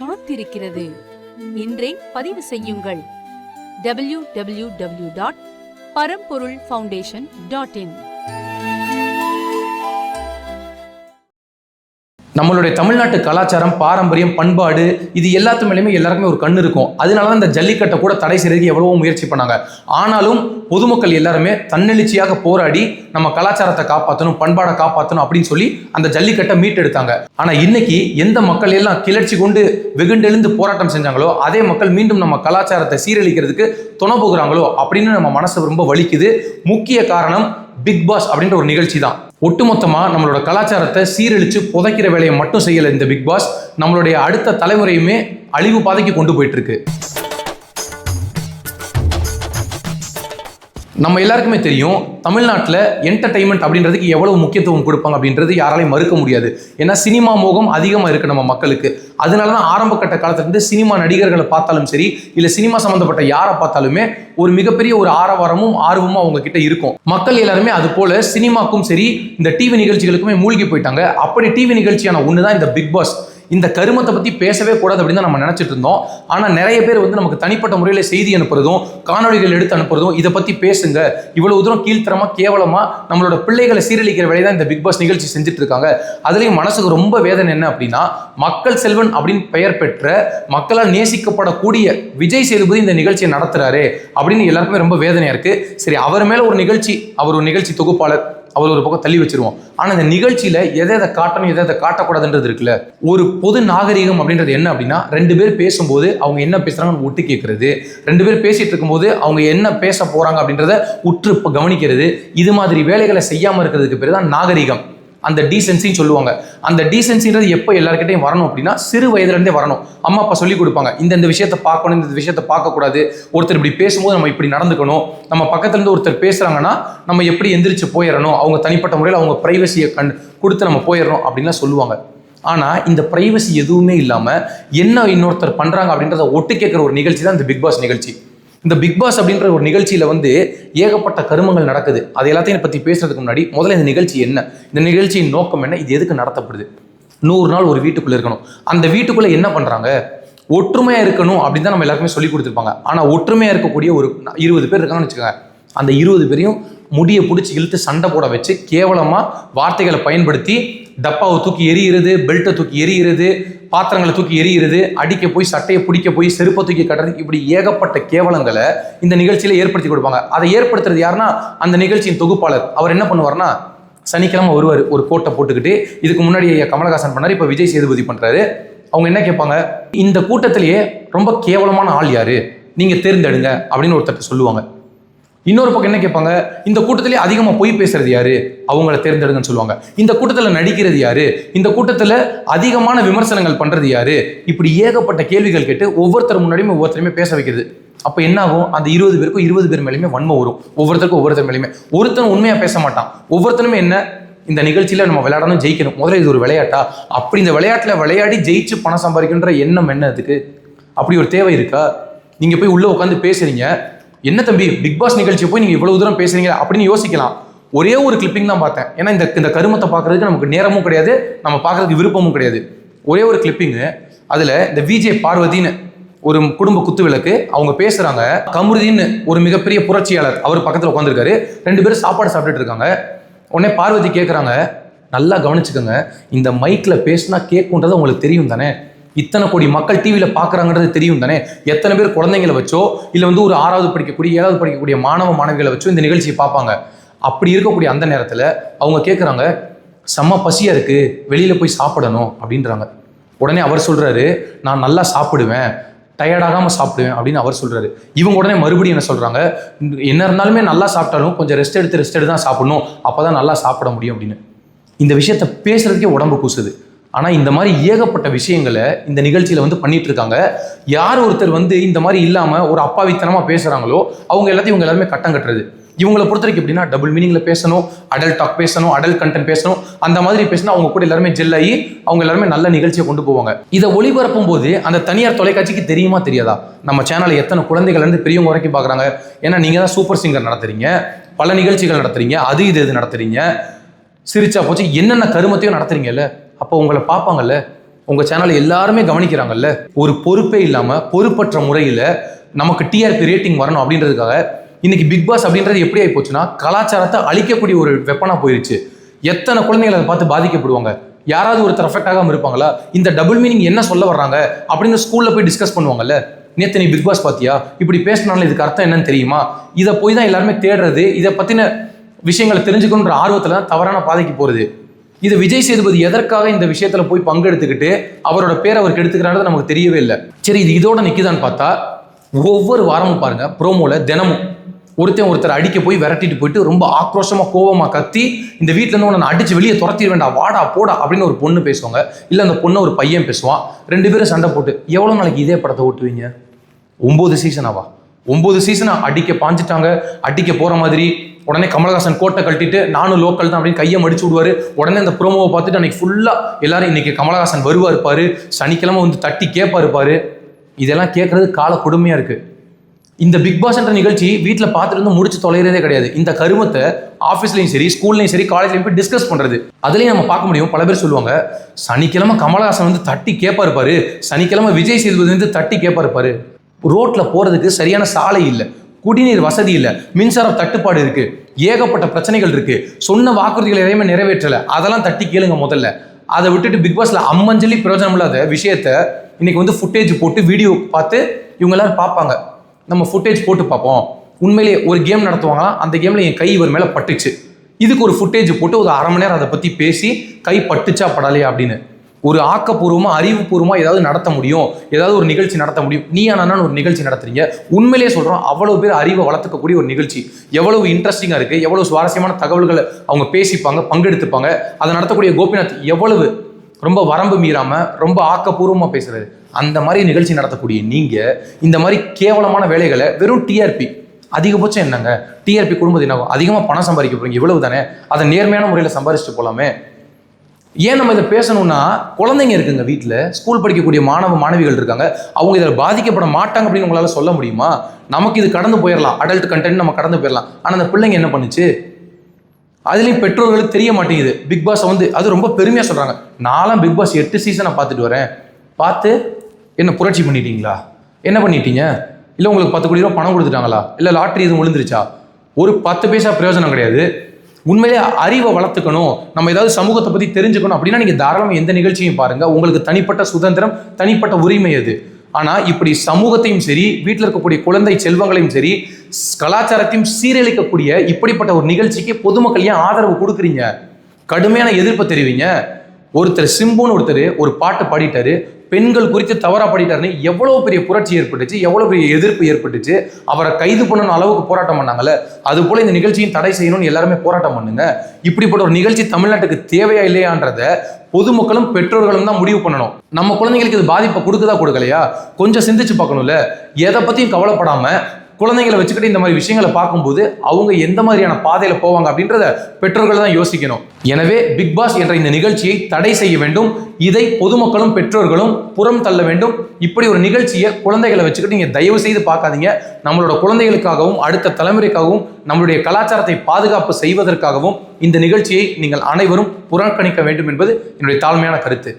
காத்திருக்கிறது. இன்றே பதிவு செய்யுங்கள். W W W dot Paramporul foundation dot in. நம்மளுடைய தமிழ்நாட்டு கலாச்சாரம் பாரம்பரியம் பண்பாடு இது எல்லாத்து மேலேயுமே எல்லாருக்குமே ஒரு கண் இருக்கும். அதனால தான் இந்த ஜல்லிக்கட்டை கூட தடை செய்யறதுக்கு எவ்வளவோ முயற்சி பண்ணாங்க. ஆனாலும் பொதுமக்கள் எல்லாருமே தன்னெழுச்சியாக போராடி நம்ம கலாச்சாரத்தை காப்பாற்றணும் பண்பாடை காப்பாற்றணும் அப்படின்னு சொல்லி அந்த ஜல்லிக்கட்டை மீட்டெடுத்தாங்க. ஆனால் இன்னைக்கு எந்த மக்கள் எல்லாம் கிளர்ச்சி கொண்டு வெகுண்டெழுந்து போராட்டம் செஞ்சாங்களோ அதே மக்கள் மீண்டும் நம்ம கலாச்சாரத்தை சீரழிக்கிறதுக்கு துணை போகிறாங்களோ அப்படின்னு நம்ம மனசு ரொம்ப வலிக்குது. முக்கிய காரணம் பிக் பாஸ் அப்படின்ற ஒரு நிகழ்ச்சி தான் ஒட்டுமொத்தமாக நம்மளோட கலாச்சாரத்தை சீரழித்து புதைக்கிற வேலையை மட்டும் செய்யல இந்த பிக் பாஸ். நம்மளுடைய அடுத்த தலைமுறையுமே அழிவு பாதைக்கு கொண்டு போயிட்டு நம்ம எல்லாருக்குமே தெரியும் தமிழ்நாட்டில் என்டர்டைன்மெண்ட் அப்படின்றதுக்கு எவ்வளவு முக்கியத்துவம் கொடுப்பாங்க அப்படின்றது யாராலையும் மறுக்க முடியாது. ஏன்னா சினிமா மோகம் அதிகமாக இருக்குது நம்ம மக்களுக்கு. அதனால தான் ஆரம்ப கட்ட காலத்துலேருந்து சினிமா நடிகர்களை பார்த்தாலும் சரி இல்லை சினிமா சம்மந்தப்பட்ட யாரை பார்த்தாலுமே ஒரு மிகப்பெரிய ஒரு ஆரவாரமும் ஆர்வமும் அவங்க கிட்ட இருக்கும். மக்கள் எல்லாருமே அது போல சினிமாக்கும் சரி இந்த டிவி நிகழ்ச்சிகளுக்குமே மூழ்கி போயிட்டாங்க. அப்படி டிவி நிகழ்ச்சியான ஒன்று தான் இந்த பிக் பாஸ் இந்த கருமத்தை பற்றி பேசவே கூடாது அப்படின்னு தான் நம்ம நினச்சிட்டு இருந்தோம். ஆனால் நிறைய பேர் வந்து நமக்கு தனிப்பட்ட முறையில் செய்தி அனுப்புறதும் காணொளிகள் எடுத்து அனுப்புறதும் இதை பற்றி பேசுங்க. இவ்வளோ தூரம் கீழ்த்தரமாக கேவலமாக நம்மளோட பிள்ளைகளை சீரழிக்கிற வேலையை தான் இந்த பிக் பாஸ் நிகழ்ச்சி செஞ்சுட்டு இருக்காங்க. அதுலேயும் மனசுக்கு ரொம்ப வேதனை என்ன அப்படின்னா மக்கள் செல்வன் அப்படின்னு பெயர் பெற்ற மக்களால் நேசிக்கப்படக்கூடிய விஜய் சேதுபதி இந்த நிகழ்ச்சியை நடத்துகிறாரு அப்படின்னு எல்லாருக்குமே ரொம்ப வேதனையாக இருக்குது சரி அவர் மேலே ஒரு நிகழ்ச்சி அவர் ஒரு நிகழ்ச்சி தொகுப்பாளர் அவர் ஒரு பக்கம் தள்ளி வச்சிருவோம். ஆனால் இந்த நிகழ்ச்சியில் எதை எதை காட்டணும் எதை எதை காட்டக்கூடாதுன்றது இருக்குல்ல. ஒரு பொது நாகரிகம் அப்படின்றது என்ன அப்படின்னா ரெண்டு பேர் பேசும்போது அவங்க என்ன பேசுகிறாங்கன்னு ஒட்டு கேட்குறது ரெண்டு பேர் பேசிகிட்டு இருக்கும்போது அவங்க என்ன பேச போகிறாங்க அப்படின்றத உற்று கவனிக்கிறது. இது மாதிரி வேலைகளை செய்யாமல் இருக்கிறதுக்கு பேர் தான் நாகரிகம். அந்த டீசென்சின்னு சொல்லுவாங்க. அந்த டீசென்சின்றது எப்போ எல்லாருக்கிட்டையும் வரணும் அப்படின்னா சிறு வயதுலேருந்தே வரணும். அம்மா அப்பா சொல்லி கொடுப்பாங்க. இந்த இந்த விஷயத்த பார்க்கணும் இந்த விஷயத்த பார்க்கக்கூடாது. ஒருத்தர் இப்படி பேசும்போது நம்ம இப்படி நடந்துக்கணும். நம்ம பக்கத்துலேருந்து ஒருத்தர் பேசுகிறாங்கன்னா நம்ம எப்படி எந்திரிச்சு போயிடணும்? அவங்க தனிப்பட்ட முறையில் அவங்க ப்ரைவசியை கண் கொடுத்து நம்ம போயிடணும் அப்படின்லாம் சொல்லுவாங்க. ஆனால் இந்த ப்ரைவசி எதுவுமே இல்லாமல் என்ன இன்னொருத்தர் பண்ணுறாங்க அப்படின்றத ஒட்டு கேட்குற ஒரு நிகழ்ச்சி தான் இந்த பிக் பாஸ் நிகழ்ச்சி. இந்த பிக் பாஸ் அப்படின்ற ஒரு நிகழ்ச்சியில வந்து ஏகப்பட்ட கருமங்கள் நடக்குது. அது எல்லாத்தையும் பற்றி பேசுறதுக்கு முன்னாடி முதல்ல இந்த நிகழ்ச்சி என்ன? இந்த நிகழ்ச்சியின் நோக்கம் என்ன? இது எதுக்கு நடத்தப்படுது? நூறு நாள் ஒரு வீட்டுக்குள்ள இருக்கணும். அந்த வீட்டுக்குள்ள என்ன பண்றாங்க? ஒற்றுமையா இருக்கணும் அப்படின்னு தான் நம்ம எல்லாருக்குமே சொல்லி கொடுத்துருப்பாங்க. ஆனா ஒற்றுமையா இருக்கக்கூடிய ஒரு இருபது பேர் இருக்காங்கன்னு வச்சுக்கோங்க. அந்த இருபது பேரையும் முடியை பிடிச்சி இழுத்து சண்டை போட வச்சு கேவலமா வார்த்தைகளை பயன்படுத்தி டப்பாவை தூக்கி எரியிறது பெல்ட்டை தூக்கி எரியிறது பாத்திரங்களை தூக்கி எரியிறது அடிக்க போய் சட்டையை பிடிக்க போய் செருப்பை தூக்கி கட்டுறது இப்படி ஏகப்பட்ட கேவலங்களை இந்த நிகழ்ச்சியில ஏற்படுத்தி கொடுப்பாங்க. அதை ஏற்படுத்துறது யாருன்னா அந்த நிகழ்ச்சியின் தொகுப்பாளர். அவர் என்ன பண்ணுவார்னா சனிக்கிழமை வருவார் ஒரு கோட்டை போட்டுக்கிட்டு இதுக்கு முன்னாடி ஐயா கமலஹாசன் பண்ணார் இப்போ விஜய் சேதுபதி பண்ணுறாரு அவங்க என்ன கேட்பாங்க இந்த கூட்டத்திலேயே ரொம்ப கேவலமான ஆள் யாரு? நீங்கள் தேர்ந்தெடுங்க அப்படின்னு ஒருத்தர் சொல்லுவாங்க. இன்னொரு பக்கம் என்ன கேட்பாங்க? இந்த கூட்டத்திலே அதிகமாக பொய் பேசுறது யாரு? அவங்கள தேர்ந்தெடுங்கன்னு சொல்லுவாங்க. இந்த கூட்டத்தில் நடிக்கிறது யாரு? இந்த கூட்டத்தில் அதிகமான விமர்சனங்கள் பண்றது யாரு? இப்படி ஏகப்பட்ட கேள்விகள் கேட்டு ஒவ்வொருத்தர் முன்னாடியுமே ஒவ்வொருத்தருமே பேச வைக்கிறது. அப்போ என்ன ஆகும் அந்த இருபது பேருக்கும் இருபது பேர் மேலேயுமே வன்மம் வரும். ஒவ்வொருத்தருக்கும் ஒவ்வொருத்தர் மேலேயுமே. ஒருத்தன் உண்மையாக பேச மாட்டான். ஒவ்வொருத்தனுமே என்ன? இந்த நிகழ்ச்சியில் நம்ம விளையாடணும் ஜெயிக்கணும். முதல்ல இது ஒரு விளையாட்டா? அப்படி இந்த விளையாட்டில் விளையாடி ஜெயிச்சு பணம் சம்பாதிக்கின்ற எண்ணம் என்ன அதுக்கு? அப்படி ஒரு தேவை இருக்கா? நீங்கள் போய் உள்ளே உட்காந்து பேசுறீங்க. என்ன தம்பி பிக் பாஸ் நிகழ்ச்சியை போய் நீங்க இவ்வளவு தூரம் பேசுறீங்க? அப்படின்னு யோசிக்கலாம். ஒரே ஒரு கிளிப்பிங் தான் பார்த்தேன். ஏன்னா இந்த இந்த கருமத்தை பார்க்கறதுக்கு நமக்கு நேரமும் கிடையாது நம்ம பார்க்கறதுக்கு விருப்பமும் கிடையாது. ஒரே ஒரு கிளிப்பிங்கு அதுல இந்த விஜே பார்வதின்னு ஒரு குடும்ப குத்து விளக்கு அவங்க பேசுறாங்க. கமருதின்னு ஒரு மிகப்பெரிய புரட்சியாளர் அவர் பக்கத்தில் உட்காந்துருக்காரு ரெண்டு பேரும் சாப்பாடு சாப்பிட்டுட்டு இருக்காங்க. உடனே பார்வதி கேட்குறாங்க நல்லா கவனிச்சுக்கோங்க இந்த மைக்கில் பேசினா கேட்குன்றது உங்களுக்கு தெரியும் தானே இத்தனை கோடி மக்கள் டிவியில் பார்க்குறாங்கன்றது தெரியும் தானே? எத்தனை பேர் குழந்தைங்களை வச்சோ இல்லை வந்து ஒரு ஆறாவது படிக்கக்கூடிய ஏழாவது படிக்கக்கூடிய மாணவ மாணவிகளை வச்சோ இந்த நிகழ்ச்சியை பார்ப்பாங்க. அப்படி இருக்கக்கூடிய அந்த நேரத்தில் அவங்க கேட்குறாங்க செம்ம பசியாக இருக்குது வெளியில் போய் சாப்பிடணும் அப்படின்றாங்க. உடனே அவர் சொல்கிறாரு நான் நல்லா சாப்பிடுவேன் டயர்டாகாமல் சாப்பிடுவேன் அப்படின்னு அவர் சொல்கிறாரு இவங்க உடனே மறுபடியும் என்ன சொல்கிறாங்க என்ன இருந்தாலுமே நல்லா சாப்பிட்டாலும் கொஞ்சம் ரெஸ்ட் எடுத்து ரெஸ்ட் எடுத்து தான் சாப்பிடணும் அப்போ தான் நல்லா சாப்பிட முடியும் அப்படின்னு. இந்த விஷயத்த பேசுகிறதுக்கே உடம்பு கூசுது. ஆனால் இந்த மாதிரி ஏகப்பட்ட விஷயங்களை இந்த நிகழ்ச்சியில் வந்து பண்ணிட்டு இருக்காங்க. யார் ஒருத்தர் வந்து இந்த மாதிரி இல்லாமல் ஒரு அப்பாவித்தனமாக பேசுகிறாங்களோ அவங்க எல்லாத்தையும் இவங்க எல்லாருமே கட்டம் கட்டுறது. இவங்களை பொறுத்த வரைக்கும் எப்படின்னா டபுள் மீனிங்ல பேசணும் அடல்ட் டாக் பேசணும் அடல்ட் கண்டென்ட் பேசணும் அந்த மாதிரி பேசினா அவங்க கூட எல்லாருமே ஜெல் ஆகி அவங்க எல்லாருமே நல்ல நிகழ்ச்சியை கொண்டு போவாங்க. இதை ஒளிபரப்பும் போது அந்த தனியார் தொலைக்காட்சிக்கு தெரியுமா தெரியாதா? நம்ம சேனலை எத்தனை குழந்தைகள் இருந்து பெரியவங்க வரைக்கும் பார்க்குறாங்க. ஏன்னா நீங்க தான் சூப்பர் சிங்கர் நடத்துறீங்க. பல நிகழ்ச்சிகள் நடத்துறீங்க. அது இது இது நடத்துறீங்க. சிரிச்சா போச்சு. என்னென்ன கருமத்தையும் நடத்துறீங்கல்ல? அப்போ உங்களை பார்ப்பாங்கல்ல? உங்க சேனலை எல்லாருமே கவனிக்கிறாங்கல்ல? ஒரு பொறுப்பே இல்லாம பொறுப்பற்ற முறையில நமக்கு டிஆர்பி ரேட்டிங் வரணும் அப்படின்றதுக்காக இன்னைக்கு பிக் பாஸ் அப்படின்றது எப்படி ஆகி போச்சுன்னா கலாச்சாரத்தை அழிக்கக்கூடிய ஒரு வெப்பனா போயிருச்சு. எத்தனை குழந்தைகள் அதை பார்த்து பாதிக்கப்படுவாங்க? யாராவது ஒருத்தர் அஃபெக்ட் ஆகாம இருப்பாங்களா? இந்த டபுள் மீனிங் என்ன சொல்ல வர்றாங்க? அப்படின்னு ஸ்கூல்ல போய் டிஸ்கஸ் பண்ணுவாங்கல்ல? நேற்று நீ பிக் பாஸ் பாத்தியா இப்படி பேசினாலும் இதுக்கு அர்த்தம் என்னன்னு தெரியுமா? இதை போய் தான் எல்லாருமே தேடுறது இதை பத்தின விஷயங்களை தெரிஞ்சுக்கணுன்ற ஆர்வத்துல தான் தவறான பாதைக்கு போறது. இது விஜய் சேதுபதி எதற்காக இந்த விஷயத்துல போய் பங்கெடுத்துக்கிட்டு அவரோட பேர் அவருக்கு எடுத்துக்கிறாரு நமக்கு தெரியவே இல்லை. சரி இது இதோட நிற்கிதான்னு பார்த்தா ஒவ்வொரு வாரமும் பாருங்க ப்ரோமோல தினமும் ஒருத்தன் ஒருத்தர் அடிக்க போய் விரட்டிட்டு போயிட்டு ரொம்ப ஆக்ரோஷமா கோவமா கத்தி இந்த வீட்ல இருந்து உன்னை நான் அடிச்சு வெளியே துரத்திட வேண்டாம் வாடா போடா அப்படின்னு ஒரு பொண்ணு பேசுவாங்க. இல்ல அந்த பொண்ணை ஒரு பையன் பேசுவான். ரெண்டு பேரும் சண்டை போட்டு எவ்வளவு நாளைக்கு இதே படத்தை ஓட்டுவீங்க? ஒன்பது சீசனாவா ஒன்பது சீசனா அடிக்க பாஞ்சிட்டாங்க அடிக்க போற மாதிரி உடனே கமலஹாசன் கோட்டை கட்டிட்டு நானும் லோக்கல் தான் அப்படின்னு கையை மடிச்சு விடுவாரு. உடனே அந்த ப்ரோமோவை பார்த்துட்டு அன்னைக்கு ஃபுல்லாக எல்லாரும் இன்னைக்கு கமலஹாசன் வருவார் பாரு சனிக்கிழமை வந்து தட்டி கேட்பா இருப்பார் இதெல்லாம் கேட்கறது கால கொடுமையா இருக்கு. இந்த பிக் பாஸ்ன்ற நிகழ்ச்சி வீட்டில் பார்த்துட்டு வந்து முடிச்சு தொலைகிறதே கிடையாது. இந்த கருமத்தை ஆஃபீஸ்லையும் சரி ஸ்கூல்லையும் சரி காலேஜ்லையும் போய் டிஸ்கஸ் பண்ணுறது அதுலேயும் நம்ம பார்க்க முடியும். பல பேர் சொல்லுவாங்க சனிக்கிழமை கமலஹாசன் வந்து தட்டி கேட்பா இருப்பாரு சனிக்கிழமை விஜய் சேதுபதி வந்து தட்டி கேட்பா இருப்பாரு ரோட்டில் போகிறதுக்கு சரியான சாலை இல்லை. குடிநீர் வசதி இல்லை மின்சாரம் தட்டுப்பாடு இருக்கு ஏகப்பட்ட பிரச்சனைகள் இருக்கு. சொன்ன வாக்குறுதிகள் எதையுமே நிறைவேற்றலை. அதெல்லாம் தட்டி கேளுங்க முதல்ல. அதை விட்டுட்டு பிக் பாஸ்ல அம்மஞ்சலி பிரயோஜனம் இல்லாத விஷயத்த இன்னைக்கு வந்து ஃபுட்டேஜ் போட்டு வீடியோ பார்த்து இவங்க எல்லாரும் பார்ப்பாங்க. நம்ம ஃபுட்டேஜ் போட்டு பார்ப்போம். உண்மையிலேயே ஒரு கேம் நடத்துவாங்களா அந்த கேம்ல என் கை இவர் மேல பட்டுச்சு. இதுக்கு ஒரு ஃபுட்டேஜ் போட்டு ஒரு அரை மணி நேரம் அதை பத்தி பேசி கை பட்டுச்சா படலையா அப்படின்னு. ஒரு ஆக்கப்பூர்வமாக அறிவுபூர்வமாக ஏதாவது நடத்த முடியும்? ஏதாவது ஒரு நிகழ்ச்சி நடத்த முடியும்? நீ ஆனால் ஒரு நிகழ்ச்சி நடத்துறீங்க. உண்மையிலேயே சொல்கிறோம் அவ்வளோ பேர் அறிவை வளர்த்துக்கக்கூடிய ஒரு நிகழ்ச்சி. எவ்வளவு இன்ட்ரெஸ்டிங்காக இருக்குது எவ்வளவு சுவாரஸ்யமான தகவல்களை அவங்க பேசிப்பாங்க பங்கெடுத்துப்பாங்க. அதை நடத்தக்கூடிய கோபிநாத் எவ்வளவு ரொம்ப வரம்பு மீறாமல் ரொம்ப ஆக்கப்பூர்வமாக பேசுறது அந்த மாதிரி நிகழ்ச்சி நடத்தக்கூடிய நீங்கள் இந்த மாதிரி கேவலமான வேலைகளை வெறும் டிஆர்பி அதிகபட்சம் என்னங்க? டிஆர்பி குடும்பம் அதிகமாக பணம் சம்பாதிக்க போகிறீங்க இவ்வளவு தானே அதை நேர்மையான முறையில் சம்பாதிச்சுட்டு போகலாமே ஏன் நம்ம இதை பேசணும்னா குழந்தைங்க இருக்குங்க வீட்டில் ஸ்கூல் படிக்கக்கூடிய மாணவ மாணவிகள் இருக்காங்க. அவங்க இதில் பாதிக்கப்பட மாட்டாங்க அப்படின்னு உங்களால் சொல்ல முடியுமா? நமக்கு இது கடந்து போயிடலாம் அடல்ட் கண்டென்ட் நம்ம கடந்து போயிடலாம் ஆனால் அந்த பிள்ளைங்க என்ன பண்ணுச்சு? அதுலேயும் பெற்றோர்களுக்கு தெரிய மாட்டேங்குது. பிக் பாஸை வந்து அது ரொம்ப பெருமையாக சொல்கிறாங்க நானும் பிக் பாஸ் எட்டு சீசனை பார்த்துட்டு வரேன். பார்த்து என்ன புரட்சி பண்ணிட்டீங்களா? என்ன பண்ணிட்டீங்க? இல்லை உங்களுக்கு பத்து கோடி ரூபா பணம் கொடுத்துட்டாங்களா? இல்லை லாட்ரி எதுவும் விழுந்துருச்சா? ஒரு பத்து பைசா பிரயோஜனம் கிடையாது. உண்மையிலே அறிவை வளர்த்துக்கணும். நம்ம ஏதாவது சமூகத்தை பற்றி தெரிஞ்சுக்கணும் அப்படின்னா நீங்கள் தாராளமாக எந்த நிகழ்ச்சியும் பாருங்க. உங்களுக்கு தனிப்பட்ட சுதந்திரம் தனிப்பட்ட உரிமை அது. ஆனால் இப்படி சமூகத்தையும் சரி வீட்டில் இருக்கக்கூடிய குழந்தை செல்வங்களையும் சரி கலாச்சாரத்தையும் சீரழிக்கக்கூடிய இப்படிப்பட்ட ஒரு நிகழ்ச்சிக்கு பொதுமக்கள் ஏன் ஆதரவு கொடுக்குறீங்க? கடுமையான எதிர்ப்பை தெரிவிங்க. ஒருத்தர் சிம்புன்னு ஒருத்தர் ஒரு பாட்டு பாடிட்டாரு. பெண்கள் குறித்து தவறாக பண்ணிட்டாருன்னு எவ்வளோ பெரிய புரட்சி ஏற்பட்டுச்சு எவ்வளோ பெரிய எதிர்ப்பு ஏற்பட்டுச்சு அவரை கைது பண்ணணும் அளவுக்கு போராட்டம் பண்ணாங்கல்ல அது போல இந்த நிகழ்ச்சியும் தடை செய்யணும்னு எல்லாருமே போராட்டம் பண்ணுங்க. இப்படிப்பட்ட ஒரு நிகழ்ச்சி தமிழ்நாட்டுக்கு தேவையா இல்லையான்றத பொதுமக்களும் பெற்றோர்களும் தான் முடிவு பண்ணணும். நம்ம குழந்தைங்களுக்கு இது பாதிப்பை கொடுக்குதா கொடுக்கலையா? கொஞ்சம் சிந்திச்சு பார்க்கணும்ல. எதை பற்றியும் கவலைப்படாமல் குழந்தைங்களை வச்சுக்கிட்டு இந்த மாதிரி விஷயங்களை பார்க்கும்போது அவங்க எந்த மாதிரியான பாதையில் போவாங்க அப்படின்றத பெற்றோர்கள் தான் யோசிக்கணும். எனவே பிக் பாஸ் என்ற இந்த நிகழ்ச்சியை தடை செய்ய வேண்டும். இதை பொதுமக்களும் பெற்றோர்களும் புறம் தள்ள வேண்டும். இப்படி ஒரு நிகழ்ச்சியை குழந்தைகளை வச்சுக்கிட்டு நீங்கள் தயவு செய்து பார்க்காதீங்க. நம்மளோட குழந்தைகளுக்காகவும் அடுத்த தலைமுறைக்காகவும் நம்மளுடைய கலாச்சாரத்தை பாதுகாப்பு செய்வதற்காகவும் இந்த நிகழ்ச்சியை நீங்கள் அனைவரும் புறக்கணிக்க வேண்டும் என்பது என்னுடைய தாழ்மையான கருத்து.